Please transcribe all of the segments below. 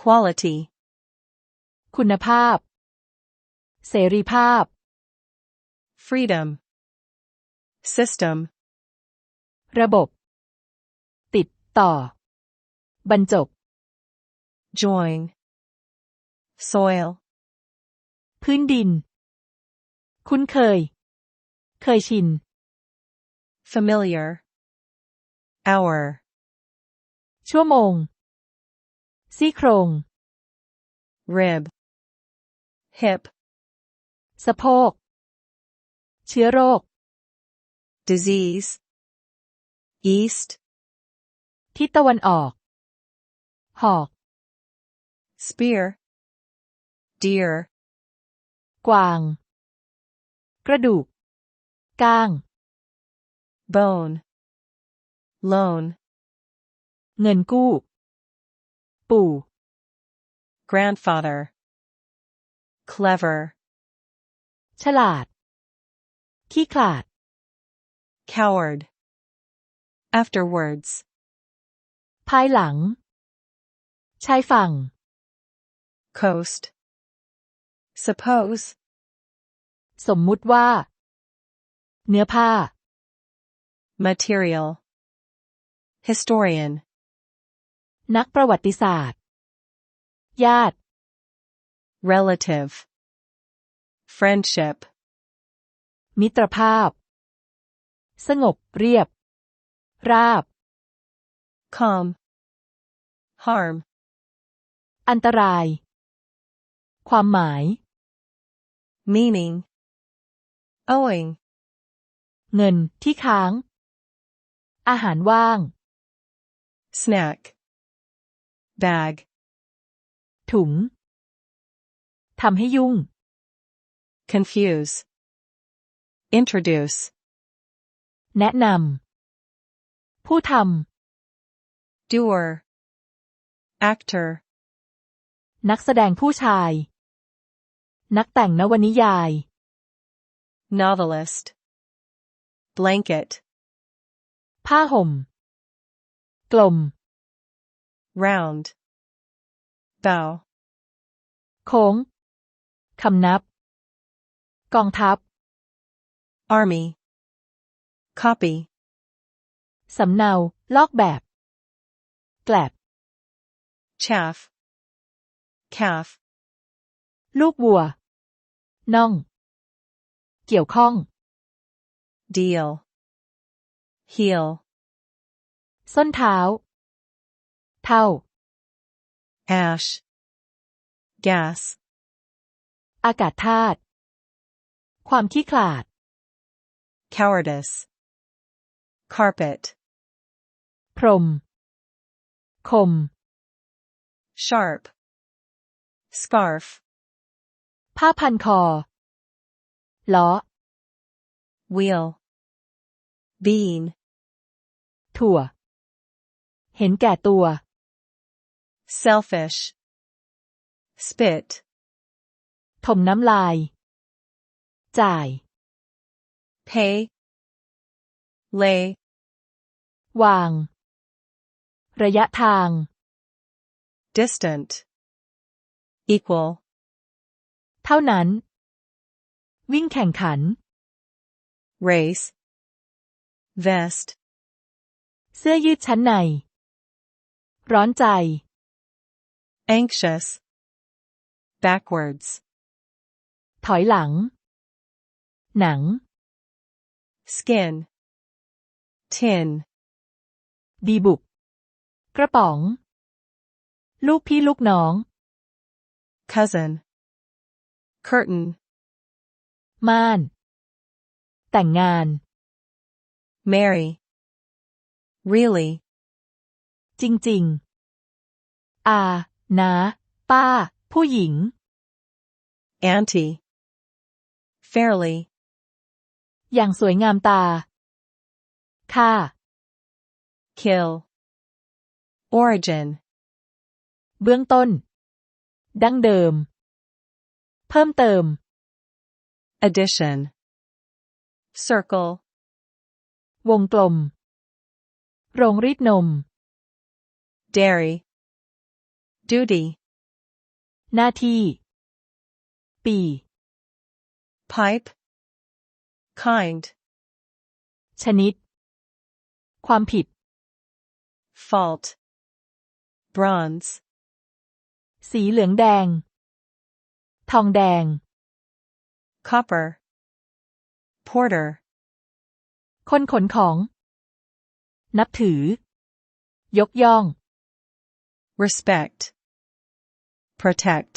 quality, คุณภาพ เสรีภาพ freedom, system, ระบบ ติดต่อ บรรจบ join, soil, พื้นดิน คุ้นเคย เคยชิน familiar, hour, ชั่วโมง ซี่โครง rib, hip, สะโพก เชื้อโรค disease, east, ทิศตะวันออก หอก spear, deer, กวาง กระดูก ก้าง bone, loan, เงินกู้ ปู่ grandfather, clever, ฉลาด ขี้ขลาด coward, afterwards, ภายหลัง ชายฝั่ง coast, suppose, สมมุติว่า เนื้อผ้า material, historian, นักประวัติศาสตร์ ญาติ relative, friendship, มิตรภาพ สงบเรียบ ราบ calm, harm, อันตราย ความหมาย meaning, owing, เงินที่ค้าง อาหารว่าง snack, bag, ถุงทำให้ยุ่ง confuse, introduce, แนะนำผู้ท doer, actor, ำนักแสดงผู้ชาย นักแต่งนวนิยาย novelist, blanket, ผ้าห่ม กลม round, bow, โค้งคำนับ กองทัพ army, copy, สำเนา ลอกแบบ แกลบ chaff, calf, ลูกวัว น่อง เกี่ยวข้อง deal, heel, ส้นเท้า เท่า ash, gas, อากาศธาตุความขี้ขลาด cowardice, carpet, พรม คม sharp, scarf, ผ้าพันคอ ล้อ wheel, bean, ถั่ว เห็นแก่ตัว selfish, spit, ถมน้ำลาย จ่าย pay, lay, วาง ระยะทาง distant, equal, เท่านั้น วิ่งแข่งขัน race, vest, เสื้อยืดชั้นใน ร้อนใจ anxious, backwards, ถอยหลัง หนัง skin, tin, ดีบุก กระป๋อง ลูกพี่ลูกน้อง cousin, curtain, ม่าน แต่งงาน marry, really, จริงๆอา นาป้า ผู้หญิง anti, fairly, อย่างสวยงามตา ค่า kill, origin, เบื้องต้น ดั้งเดิม เพิ่มเติม addition, circle, วงกลม โรงรีดนม dairy, duty, หน้าที่ ปี pipe, kind, ชนิด ความผิด fault, bronze, สีเหลืองแดง ทองแดง copper, porter, คนขนของ นับถือ ยกย่อง respect, protect,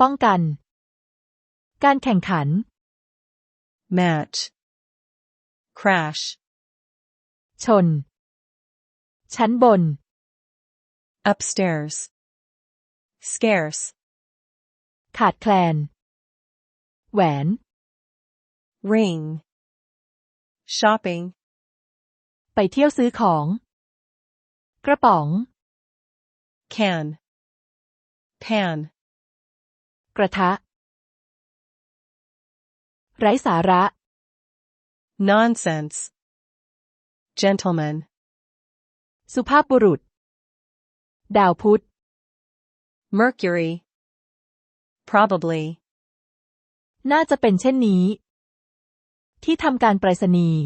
ป้องกัน การแข่งขัน match, crash, ชน ชั้นบน upstairs, scarce, ขาดแคลน แหวน ring, shopping, ไปเที่ยวซื้อของ กระป๋อง can, pan, กระทะ ไร้สาระ nonsense, gentleman, สุภาพบุรุษ ดาวพุธ mercury, probably, น่าจะเป็นเช่นนี้ ที่ทำการไปรษณีย์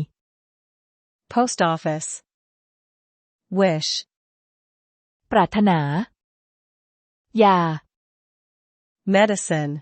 post office, wish, ปรารถนา ยา medicine,